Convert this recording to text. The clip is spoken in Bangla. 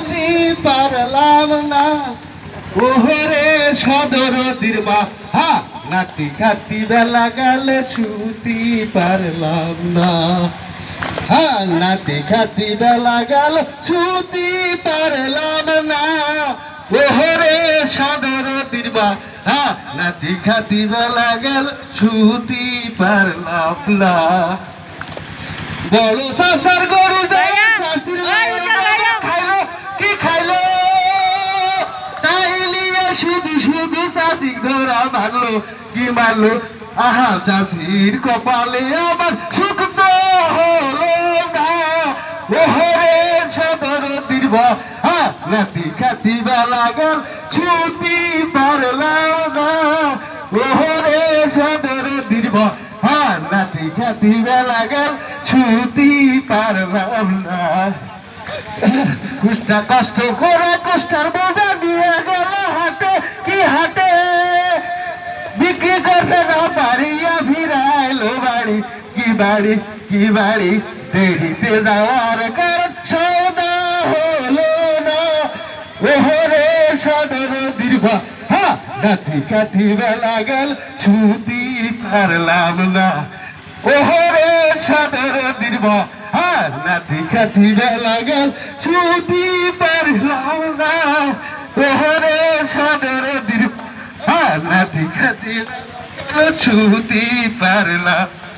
ছুটি পারলাম না। ওহরে সদর দিরবা হা নাতি খাতি বেলা গেলে ছুটি পারলাম না। হা নাতি খাতি বেলা গেল ছুটি পারলাম না। ওহরে সদর দিরবা হা নাতি খাতি বেলা গেল ছুটি পারলাম না। বড় শাসার গরু যায় শুধু ধরা মারলো কি মারলো? আহা চাষির কপালে আবার সুখ তো হলো ওহরে সদর দীর্ঘ খাতি ছুটি পারলাম না। ওহরে সদর দীর্ঘ হ্যাঁ খাতি ছুটি পারলাম না। কুষ্টা কষ্ট করে কুষ্টার বোঝা পারিয়া ফিরাইলো বাড়ি। কি বাড়ি কি বাড়ি? দেরিতে যাওয়ার কারণ সৌদা হলো না। ওহরে সদর দীর্ঘ। হ্যাঁ নাতি কাঠি বেলা গেল ছুটি পারলাম না। ওহরে সদর দীর্ঘ। হ্যাঁ নাতি কাঠি বেলা গেল ছুটি পারলাম না। ওহরে সদর দীর্ঘ। হ্যাঁ নাতি কাঠি গেল পারলাম।